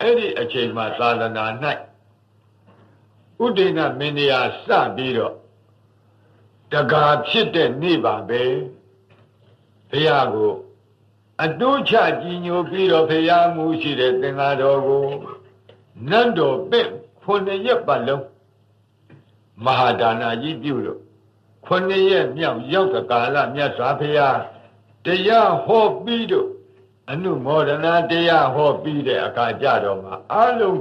အဲ့ဒီအချိန်မှာသာသနာ၌ဥဒိဏမင်းတရားစပြီးတော့တကာဖြစ်တဲ့နေ့ပါပဲဘုရားကိုအတိုးချကြီးညိုပြီးတော့ဘုရားမူရှိတဲ့သင်္ဃာတော်ကိုနတ်တော်ပဲ့ခုနှစ်ရက်ပတ်လုံးမဟာဒါနာကြီးပြုလို့ခုနှစ်ရက်မြောက်ရောက်တဲ့ကာလမြတ်စွာဘုရားတရားဟောပြီးတော့ အနုမောဒနာတရားဟောပြီးတဲ့အခါကြတော့မှအလုံး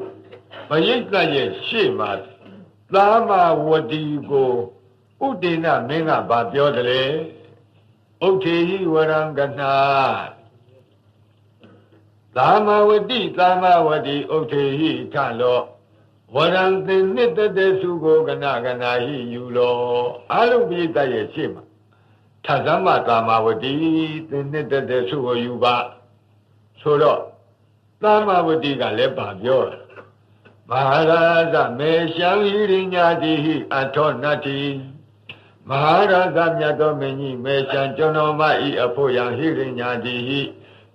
ဘယိတ်ကရဲ့ရှေ့မှာသာမဝတီကိုဥဒိဏမင်းကဗာပြောတယ်လေဥထေဟိဝရံကနာသာမဝတိသာမဝတိဥထေဟိထလောဝရံသင်နှစ်တတဲ့စုကိုကနာကနာဟိယူလောအလုံးပိတရဲ့ရှေ့မှာထသမသာမဝတိသင်နှစ်တတဲ့စုကိုယူပါ ဆိုတော့သာမဝတိကလည်းဗာပြောတယ်မဟာရာဇမေရှံဟိရိညာတိဟိအထောနတ္တိမဟာရာဇမြတ်တော်မင်းကြီးမေရှံကျွန်တော်မဤအဖို့ယံဟိရိညာတိဟိ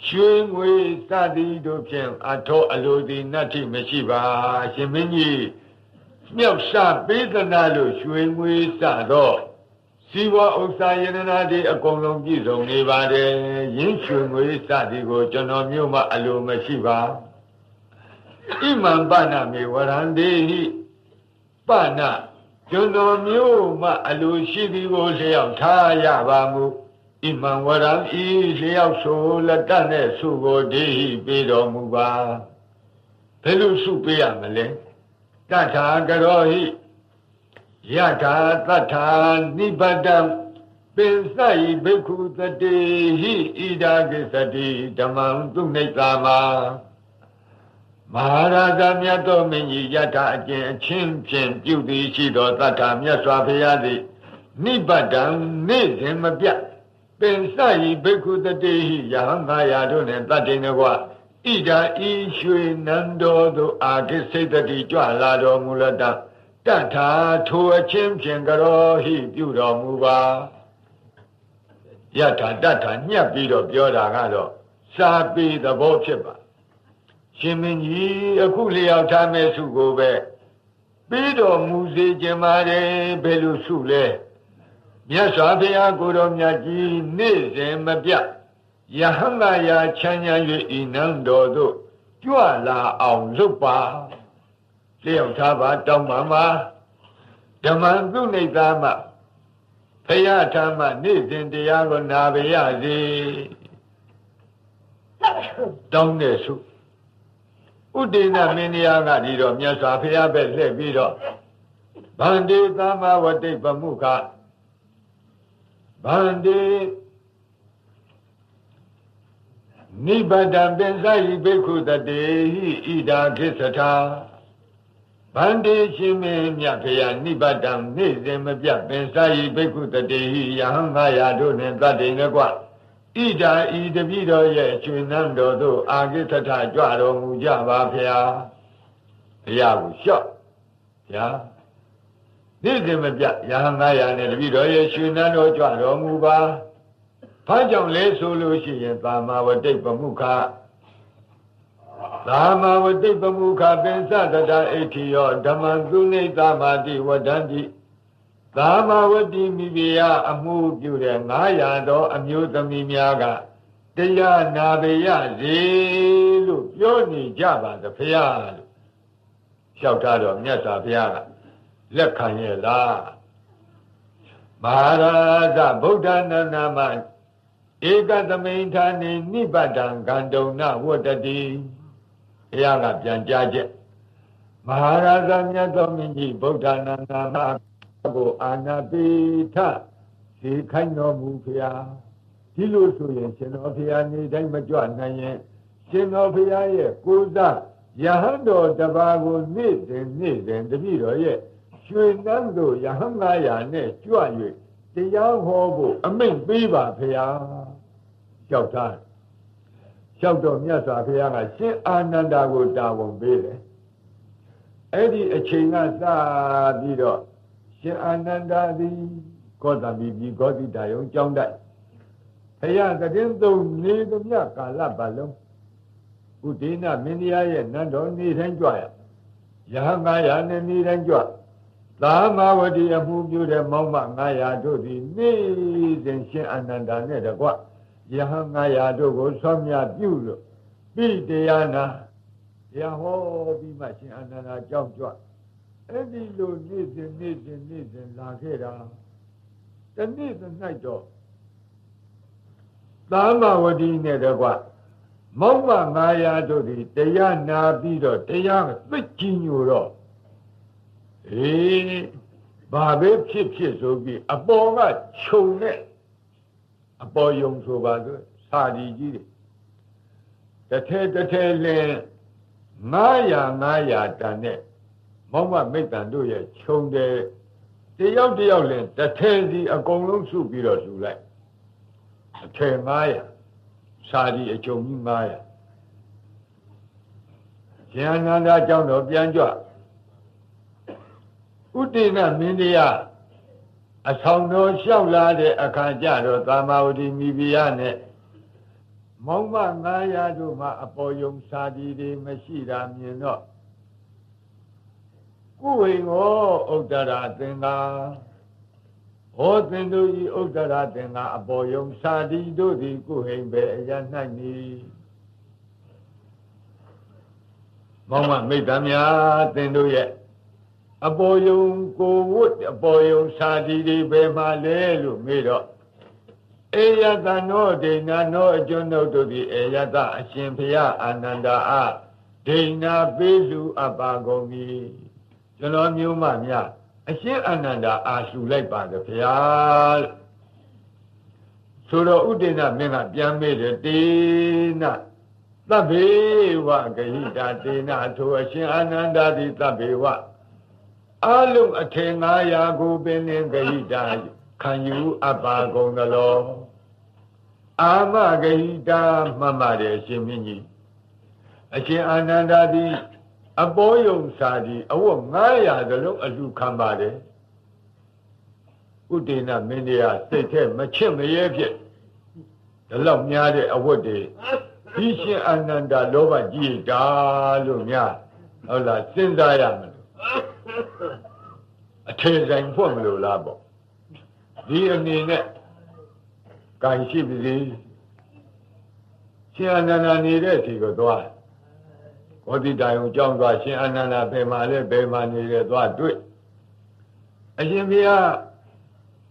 ရွှေငွေစသည်တို့ဖြင့်အထောအလိုသည်နတ္တိမရှိပါရှင်မင်းကြီးမြောက်စပေးသနာလို့ရွှေငွေစတော့ စီဝဥစ္စာယန္နာတွေအကုန်လုံးပြည့်စုံနေပါတယ်ရင်းရွှေငွေစသည်ကို ကျွန်တော်မျိုးမှအလိုမရှိပါဣမံပဏမေဝရန္တေဟိပဏကျွန်တော်မျိုးမှအလိုရှိသည်ကိုလျောက်ထားရပါမူဣမံဝရံဤလျောက်ဆိုလက်တတ်နဲ့ဆုကိုဒေဟိပေးတော်မူပါဘယ်လိုဆုပေးရမလဲတထာကရောဟိ ယထာတထာနိဗ္ဗတံပင်စယိဘိက္ခုတတေဟိဣဒာကိသတိဓမ္မံသူနိစ္စမာမဟာရာဇမြတ်တော်မင်းကြီးယထာအကျင့်အချင်းဖြင့်ပြုသည်ရှိသောတထာမြတ်စွာဘုရားသည်နိဗ္ဗတံနေ့စဉ်မပြတ်ပင်စယိဘိက္ခုတတေဟိယဟံငါယာတို့နှင့်တတ္တိနကွာဣဒာဤရွှေနန္တော်သို့အာကိစိတ်တိကြွလာတော်မူလတတ တထာထိုအချင်းဖြင့်ကရောဟိပြုတော်မူပါယထာတထာညှပ်ပြီးတော့ပြောတာကတော့စာပေသဘောဖြစ်ပါရှင်မင်းကြီးအခုလျောက်ထားမဲ့စုကိုပဲပြီးတော်မူစေခြင်းပါတယ်ဘယ်လိုစုလဲမြတ်စွာဘုရားကိုတော်မြတ်ကြီးနေ့စဉ်မပြတ်ယဟံငါယာချမ်းသာ၍ဤနန်းတော်သို့ကြွလာအောင်လုပ်ပါ လျောက်ထားပါတောင်းပါမှာဓမ္မသုနိတ္တမဖယားထာမနေ့စဉ်တရားကိုနာပါရစေတောင်းတဲ့စုဥဒိဏမင်းတရားကဒီတော့မြတ်စွာဘုရားပဲလှည့်ပြီးတော့ဗန္တိသမ္မာဝတိပမုခဗန္တိနိဗ္ဗတံပင်စယိဘိက္ခုတတေဟိဣဒာခိသထာ ဗန္တိရှင်မင်းမြတ်ဖေယနိဗ္ဗတံနေ့စဉ်မပြတ်ပင်စယိဘိက္ခုတတေဟိယဟံငါယာတို့နှင့်တတ်တယ်ကွာဣဒာဤတပိတော်ရဲ့ကျွေနန်းတော်သို့အာကိသထကြွတော်မူကြပါဖေယဘုရားကိုလျှော့ဗျာနေ့စဉ်မပြတ်ယဟံငါယာနဲ့တပိတော်ရဲ့ကျွေနန်းတော်ကြွတော်မူပါဘာကြောင့်လဲဆိုလို့ရှိရင်သာမဝတိတ်ပမှုခ သာမဝတိတ်ပမှုခပင်စတတအိဋ္ဌိယောဓမ္မသုနိသမာတိဝဒန္တိသာမဝတိမိဖုရားအမှုပြုတဲ့900သောအမျိုးသမီးများကတရားနာပေရစေလို့ပြောနေကြပါသဖရာလို့လျှောက်ထားတော့မြတ်စွာဘုရားကလက်ခံရဲ့လားမဟာရာဇဗုဒ္ဓနာနာမဧကသမိန်ဌာနေနိဗ္ဗတံကန္တုံနဝတ္တတိဘု ရားကပြန်ကြားချက်မဟာရာဇမြတ်တော်မြတ်ကြီးဗုဒ္ဓနာနာမကိုအာနာပိထဈေခိုင်းတော်မူဖျားဒီလိုဆိုရင်ရှင်တော်ဖျားနေတိုင်းမကြွနိုင်ရင်ရှင်တော်ဖျားရဲ့ကိုးစားယဟန်တော်တပါးကိုနေ့စဉ်နေ့စဉ်တပည့်တော်ရဲ့ရွှေနန်းတို့ယဟန်900နဲ့ကြွ၍တရားဟောဖို့အမိန့်ပေးပါဖျားလျှောက်ထား လျှောက်တော့မြတ်စွာဘုရားကရှင်အာနန္ဒာကိုတာဝန်ပေးတယ်အဲ့ဒီအချိန်ကစပြီးတော့ရှင်အာနန္ဒာသည်ကောသမိပြီကောတိတာယုံကြောင်းတိုက်ဘုရားတည်င်းသုံးနေသမျှကာလပတ်လုံးဥဥဒိနမင်းတရားရဲ့နတ်တော်နေတိုင်းကြွရယဟ900နဲ့နေတိုင်းကြွသာမဝတိအမှုပြုတဲ့မောင်မ900တို့သည်နေစဉ်ရှင်အနန္ဒာနဲ့တကွ ယဟ900တို့ကိုဆွမ်းမြပြုလို့ပိတရားနာတရားဟောပြီးမှရှင်အနန္ဒာကြောက်ကြွအဲ့ဒီလိုနေ့စဉ်နေ့စဉ်နေ့စဉ်လာခဲ့တာတနေ့သ၌တော့သာမဝတိနဲ့တကွမောင်မ900တို့သည်တရားနာပြီးတော့တရားသိကြည်ညိုတော့အေးဘာပဲဖြစ်ဖြစ်ဆိုပြီးအပေါ်ကခြုံနဲ့ အပေါ်ယုံဆိုပါဆိုစာဒီကြီးတွေတစ်ထဲတစ်ထဲလင်း900 900တန်နဲ့မောင်မမိတ်တန်တို့ရဲ့ခြုံတယ်တယောက်တယောက်လင်းတစ်ထဲစီအကုန်လုံးစုပြီးတော့ယူလိုက်အထည်900စာဒီအကျုံကြီး900ဉာဏ်နန္ဒအကြောင်းတော်ပြန်ကြွဥတေနမင်းတရား အဆောင်တော်လျှောက်လာတဲ့အခါကျတော့သာမဝတိမိဖုရားနဲ့မောင်မ900တို့မှအပေါ်ယုံစာဒီတွေမရှိတာမြင်တော့ကုဝေငောဥဒ္ဒရာသင်္ကာဟောသင်တို့ဤဥဒ္ဒရာသင်္ကာအပေါ်ယုံစာဒီတို့သည်ကုဟိံပဲအရ၌နီမောင်မမိတ်တများသင်တို့ရဲ့ အပေါ်ယုံကိုဝတ်အပေါ်ယုံစာဒီတွေဘယ်မှာလဲလို့မေးတော့အေယတနောဒိဏနောအကျွန်းတို့တို့သည်အေယတအရှင်ဘုရားအာနန္ဒာအဒိဏပေးလူအပါကုန်ပြီကျွန်တော်မျိုးမများအရှင်အာနန္ဒာအာရှူလိုက်ပါတယ်ဘုရားဆိုတော့ဥဒိဏမင်းကပြန်မေးတယ်တေနသဗ္ဗေဝဂဟိတာတေနထိုအရှင်အာနန္ဒာတိသဗ္ဗေဝ အလုံးအထင်900ကိုပင်လင်ဂဟိတာခံယူအပ်ပါကုန်သလောအာမဂဟိတာမှတ်ပါတယ်ရှင်မင်းကြီးအရှင်အာနန္ဒာတိအပေါ်ယုံစာဒီအဝတ်900သလုံးအလူခံပါတယ်ဥဒေနမင်းတရားစိတ်ထဲမချစ်မရဲဖြစ်ဒီလောက်များတဲ့အဝတ်တွေဒီရှင်အာနန္ဒာလောဘကြီးတာလို့များဟုတ်လားစဉ်းစားရမလို့ အထေဆိုင်ဖွင့်မလို့လားပေါ့ဒီအနေနဲ့ကံရှိပါစေရှင်အာနန္ဒာနေတဲ့အချိန်ကိုသွားဘောဓိတိုင်ကိုကြောင်းသွားရှင်အာနန္ဒာဘယ်မှာလဲဘယ်မှာနေလဲသွားတွေ့အရှင်ဘုရား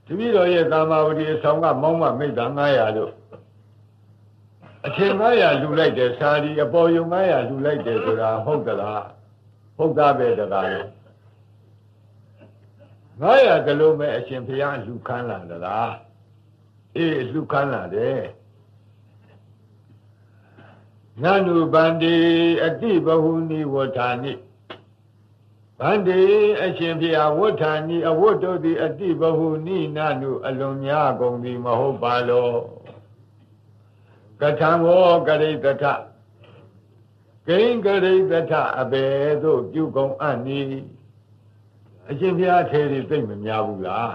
တပည့်တော်ရဲ့ကာမဝတိအဆောင်ကမောင်းမမိတ်တာ900လို့အချိန်900လူလိုက်တယ်စာဒီအပေါ်ယုံ900လူလိုက်တယ်ဆိုတာဟုတ်သလား ဟုတ်သားပဲတကားလို့900ကလုံးပဲအရှင်ဘုရားလူခန်းလာသလားအေးလူခန်းလာတယ်နန္ဒုဗန္တိအတိဘဟုနိဝဋ္ဌာနိဗန္တိအရှင်ဘုရားဝဋ္ဌာနိအဝတ်တို့သည်အတိဘဟုနိနနုအလွန်များကုန်သည်မဟုတ်ပါလောကထံဝောကရိတထ ကိင်္ဂရိတထအဘေသို့ပြုကုန်အပ်နီအရှင်ဘုရားထေရီသိမ့်မများဘူးလား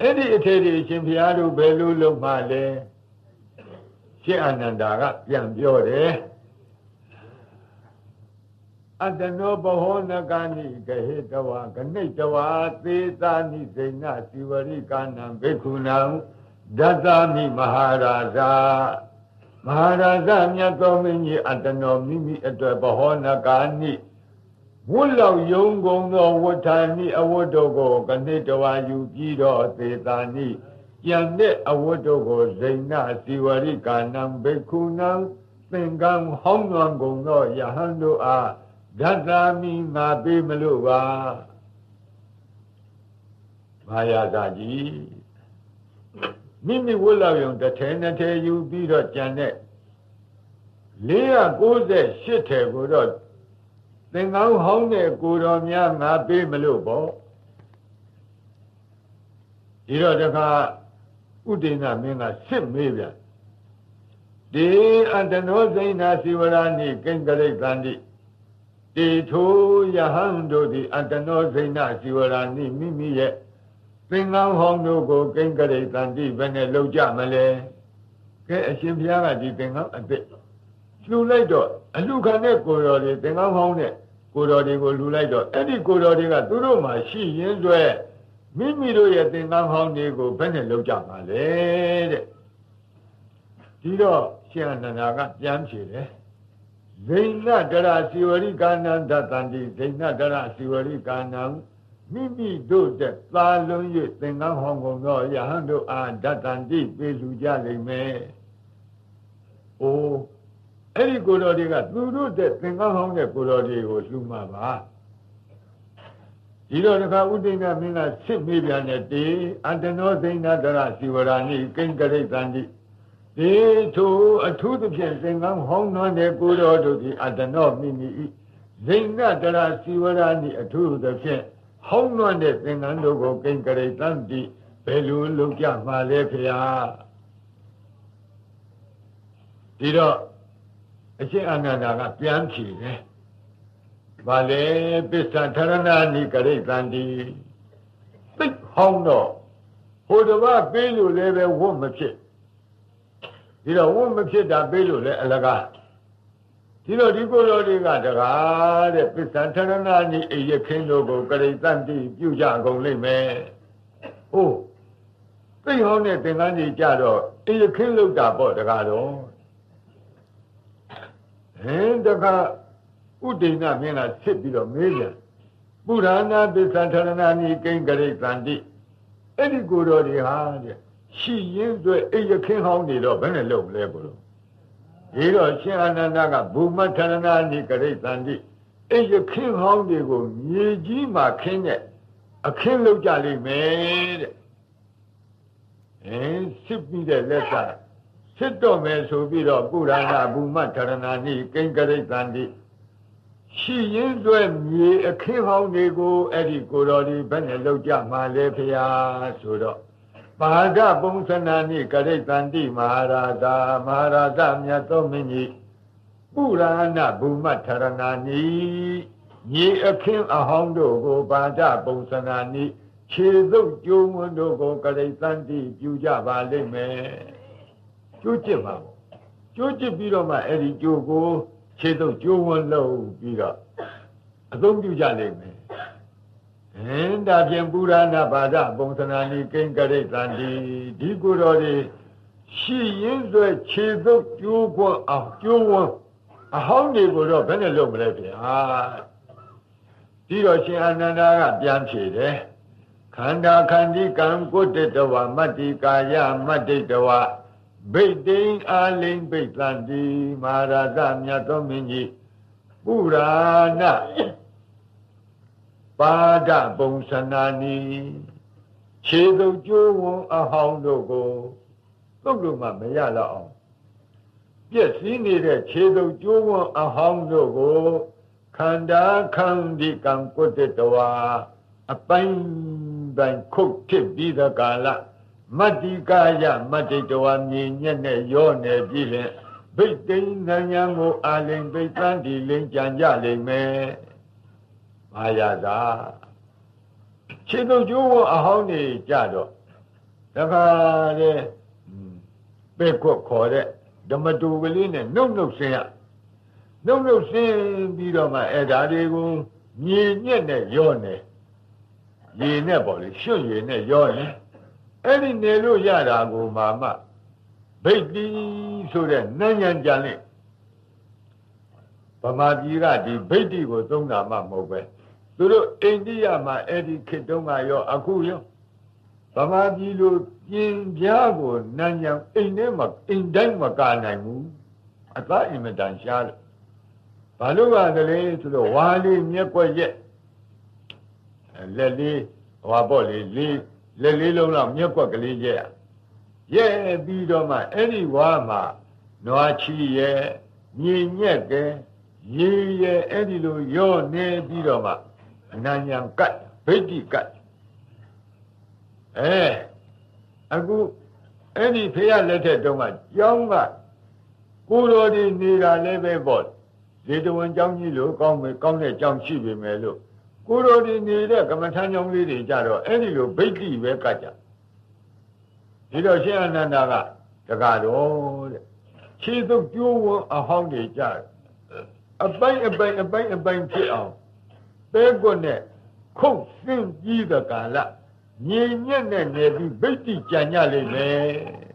အဲ့ဒီအထေရီအရှင်ဘုရားတို့ဘယ်လိုလုပ်မှလဲရှင်အာနန္ဒာကပြန်ပြောတယ်အတနောဘဟောနကနိဂဟေတဝါဂနိတဝါသေသာနိစိဏစီဝရိကာနံဘေခုနံဒသမိမဟာရာဇာ မဟာရာဇမြတ်သောမင်းကြီးအတနောမိမိအတွက်ဘဟောနကနိဝတ်လောက်ယုံကုန်သောဝဋ္ဌာနိအဝတ်တို့ကိုကနိတဝါယူပြီးတော့သေသာနိကြံတဲ့အဝတ်တို့ကိုဇိဏစီဝရိကာနံဘေခုနံသင်္ကန်းဟောင်းနွန်ကုန်သောယဟန်တို့အားဓတ္တာမိငါပေးမလို့ပါမာယာသာကြီး မိမိဝတ်လောက်ယုံတစ်ထဲနှစ်ထဲယူပြီးတော့ကြံတဲ့498ထဲကိုတော့သင်္ကန်းဟောင်းတဲ့ကိုတော်များငါပေးမလို့ပေါ့ဒီတော့တခါဥဒိဏမင်းကစစ်မေးပြန်ဒီအတ္တနောဇိဏစီဝရဏိကိဉ္ဂရိတန္တိတေထိုယဟန်တို့သည်အတ္တနောဇိဏစီဝရဏိမိမိရဲ့ သင်္ကန်းဟောင်းတို့ကိုကိဉ္ဂရိတန္တိဘယ်နဲ့လောက်ကြမလဲကဲအရှင်ဘုရားကဒီသင်္ကန်းအစ်စ်လှူလိုက်တော့အလှခံတဲ့ကိုတော်တွေသင်္ကန်းဟောင်းတဲ့ကိုတော်တွေကိုလှူလိုက်တော့အဲ့ဒီကိုတော်တွေကသူတို့မှရှိရင်းတွေမိမိတို့ရဲ့သင်္ကန်းဟောင်းတွေကိုဘယ်နဲ့လောက်ကြပါလဲတဲ့ဒီတော့ရှင်အနန္ဒာကပြန်ဖြေတယ်ဇိဏတရစီဝရိကာနန္တတန္တိဇိဏတရစီဝရိကာနံ မိမိတို့တဲ့သာလွန်၍သင်္ကန်းဟောင်းကုန်သောယဟန်တို့အားဓတန္တိပေးလူကြလိမ့်မယ်။အိုးအဲ့ဒီကိုတော်တွေကသူတို့တဲ့သင်္ကန်းဟောင်းတဲ့ကိုတော်တွေကိုလှူမှာပါ။ဒီတော့တခါဥဒိဏမင်းကစစ်မေးပြန်တဲ့တေအတ္တနောသိဏတရစီဝရာနိကိဉ္ကရိတန္တိဒီထိုအထူးသဖြင့်သင်္ကန်းဟောင်းနှွမ်းတဲ့ကိုတော်တို့ဒီအတ္တနောမိမိဤဇိဏတရစီဝရာနိအထူးသဖြင့် ဟောင်းနှွမ်းတဲ့သင်္ကန်းတို့ကိုကိဉ္ကရိတန္တိဘယ်လိုလုပ်ကြမှာလဲဖေဟာဒီတော့အရှင်အနန္ဒာကပြန်ဖြေတယ်။ဘာလဲပစ္စထရဏာနိကရိတန္တိသိဟောင်းတော့ဟိုတပတ်ပေးလို့လည်းပဲဝတ်မဖြစ်ဒီတော့ဝတ်မဖြစ်တာပေးလို့လည်းအလကား ဒီတော့ဒီကိုယ်တော်တွေကတကားတဲ့ပစ္စထရဏာနိအယခင်းတို့ကိုကရိတန္တိပြုကြကုန်လိမ့်မယ်။ဟုတ်သိဟောင်းတဲ့သင်္ကန်းကြီးကြတော့အယခင်းလောက်တာပေါ့တကားတော့ဟင်တခါဥဒိဏမင်းကစစ်ပြီးတော့မေးပြန်ပုရဏသစ္စာထရဏာနိကိဉ္ဂရိတန္တိအဲ့ဒီကိုတော်တွေဟာတဲ့ရှိရင်းတွေ့အိယခင်းဟောင်းနေတော့ဘယ်နဲ့လုပ်မလဲကိုတော့ ဒီတော့ရှင်အနန္ဒကဘူမထရဏာနိဂရိတန္တိအိယခင်းဟောင်းတွေကိုမြေကြီးမှာခင်းတဲ့အခင်းလုပ်ကြလိမ့်မယ်တဲ့အဲစစ်ပြီးတဲ့လက်စားစစ်တော့မယ်ဆိုပြီးတော့ပုရဏဘူမထရဏာနိကိဉ္ဂရိတန္တိရှိရင်တွဲမြေအခင်းဟောင်းတွေကိုအဲ့ဒီကိုတော်ဒီဘယ်နဲ့လောက်ကြမှာလဲဖရာဆိုတော့ ပါဒပုံသနာနိကရိတန္တိမဟာရာဇာမဟာရာဇမြတ်သောမင်းကြီးပုရဏဘူမထရဏာနိမြေအခင်းအဟောင်းတို့ကိုပါဒပုံသနာနိခြေသုတ်ကျိုးဝန်းတို့ကိုကရိတန္တိပြုကြပါလိမ့်မယ်ကျိုးကျစ်ပါကျိုးကျစ်ပြီးတော့မှအဲ့ဒီကျိုးကိုခြေသုတ်ကျိုးဝန်းလုပ်ပြီးတော့အသုံးပြုကြလိမ့်မယ် ဟင်ဒါဖြင့်ပုရဏဘာဒပုံသနာနိကိဉ္ကရိတန္တိဒီကိုယ်တော်တွေရှိရင်ဆိုခြေသုတ်ကျိုးခွန်းအောင်ကျိုးဝန်းအဟောင်းတွေကိုတော့ဘယ်နဲ့လုပ်မလဲဗျာဒီတော့ရှင်အာနန္ဒာကပြန်ဖြေတယ်ခန္ဓာခန္ဒီကံကိုတတဝမတ္တိကာယမတ္တိတဝဘိတ်တိန်အာလိန်ဘိတ်တန်တိမဟာရာဇမြတ်သောမင်းကြီးပုရာဏ ပါဒပုံစနာနီခြေသူကျိုးဝံအဟောင်းတို့ကိုသုတ်လို့မှမရတော့အောင်ပြည့်စည်နေတဲ့ခြေသူကျိုးဝံအဟောင်းတို့ကိုခန္ဓာခန္ဒီကံကုတ္တတဝါအပိုင်းပိုင်းခုတ်ဖြစ်ပြီးတဲ့ကာလမတ္တိကာယမတ္တိတဝါမြင်ညက်နဲ့ရောနေပြီလေဘိတ်သိဉ္ဉံကိုအာလိန်ဘိတ်တန်ဒီလိန်ကြံကြလိမ့်မယ် မာယာသာခြေတုပ်ကျိုးဝအဟောင်းနေကြတော့တခါလေပဲ့ခွက်ခေါ်တဲ့ဓမ္မတူကလေးနဲ့နှုတ်နှုတ်ဆင်းရနှုတ်နှုတ်ဆင်းပြီးတော့မှအဲ့ဒါတွေကိုမြေညက်နဲ့ရောနေရေနဲ့ပေါ့လေရွှွရေနဲ့ရောနေအဲ့ဒီနေလို့ရတာကိုမာမဗိတ်တိဆိုတဲ့နញ្ញံကြံလေးဗမာပြည်ကဒီဗိတ်တိကိုသုံးတာမှမဟုတ်ပဲ သူတို့အိန္ဒိယမှာအဲ့ဒီခေတ်တုန်းကရောအခုရောဗမာပြည်လိုပြင်ပြားကိုနန်းညံအိမ်ထဲမှာအိမ်တိုင်းမကနိုင်ဘူးအသားအင်မတန်ရှားတယ်ဘာလို့ပါကလေးဆိုတော့ဝါလေးမျက်ွက်ရက်လက်လေးဟွာပေါ့လေလေးလက်လေးလုံးလောက်မျက်ွက်ကလေးရက်ရဲ့ပြီးတော့မှအဲ့ဒီဝါမှာနွားချီရဲ့မြေညက်ကဲရေရဲ့အဲ့ဒီလိုရော့နေပြီးတော့မှ အနညာကတ်ဗိတ္တိကတ်အဲအခုအဲ့ဒီဖေရလက်ထက်တုန်းကကျောင်းကကိုတော်ဒီနေတာလည်းပဲပေါ့လေတဝန်ကျောင်းကြီးလို့ကောင်းမယ်ကောင်းတဲ့ကျောင်းရှိပြီမယ်လို့ကိုတော်ဒီနေတဲ့ကမ္မထမ်းကျောင်းလေးတွေကြတော့အဲ့ဒီလိုဗိတ္တိပဲကတ်ကြဒီတော့ရှင်အနန္ဒာကတကားတော့တဲ့ခြေသုတ်ကျိုးဝန်းအဟောင်းတွေကြအပိုင်းအပိုင်းအပိုင်းအပိုင်းဖြစ်အောင် ပဲကွက်နဲ့ခုတ်ဆင်းကြီးတဲ့ကာလငြိမ်ညက်နဲ့နေပြီးဗိတ္တိကြံကြလိမ့်မယ်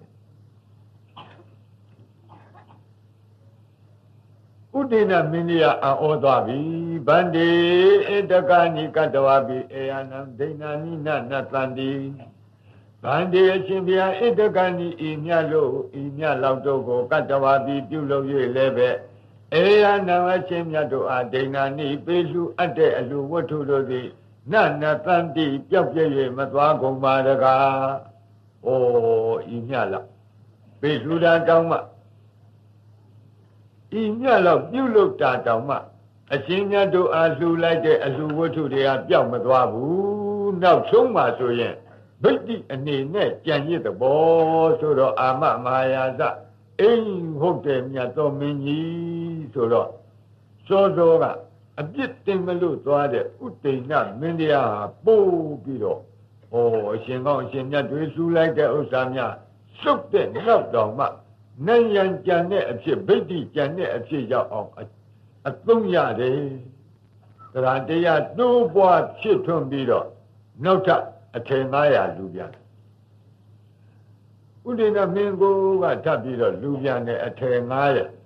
ဥဒိနမင်းကြီးအောသွားပြီဗန္ဒီဧတကနိကတဝပိအေယနံဒိဏာနိနနတန္တိဗန္ဒီအရှင်ဘုရားဧတကနိဤမြတ်လို့ဤမြတ်လောက်တို့ကိုကတဝပိပြုလုပ်၍လည်းပဲ အေယနံအရှင်မြတ်တို့အားဒိဏာနိပေလူအပ်တဲ့အလူဝတ္ထုတို့သည်နနတန္တိပျောက်ပြည့်၍မသွားကုန်ပါတကား။အိုးဤမြတ်လောက်ပေလူတာတောင်းမှဤမြတ်လောက်ပြုလုပ်တာတောင်မှအရှင်မြတ်တို့အားလှူလိုက်တဲ့အလှူဝတ္ထုတွေကပျောက်မသွားဘူးနောက်ဆုံးမှဆိုရင်ဗိတ္တိအနေနဲ့ကြံရစ်သဘောဆိုတော့အာမမဟာယာသအိမ်ဟုတ်တယ်မြတ်တော်မင်းကြီး ဆိုတော့စောစောကအပြစ်တင်မလို့သွားတဲ့ဥတိဏမင်းတရားဟာပို့ပြီးတော့ဩအရှင်ကောင်းအရှင်မြတ်တွေလှူလိုက်တဲ့ဥစ္စာများစုပ်တဲ့နောက်တော်မှနိုင်ရန်ကြံတဲ့အဖြစ်ဗိတ္တိကြံတဲ့အဖြစ်ရောက်အောင်အသုံးရတယ်တရားတရားတိုးပွားဖြစ်ထွန်းပြီးတော့နောက်ထပ်အထင်900လူပြန်ဥဒိဏမင်းကိုကထပ်ပြီးတော့လူပြန်တဲ့အထင်900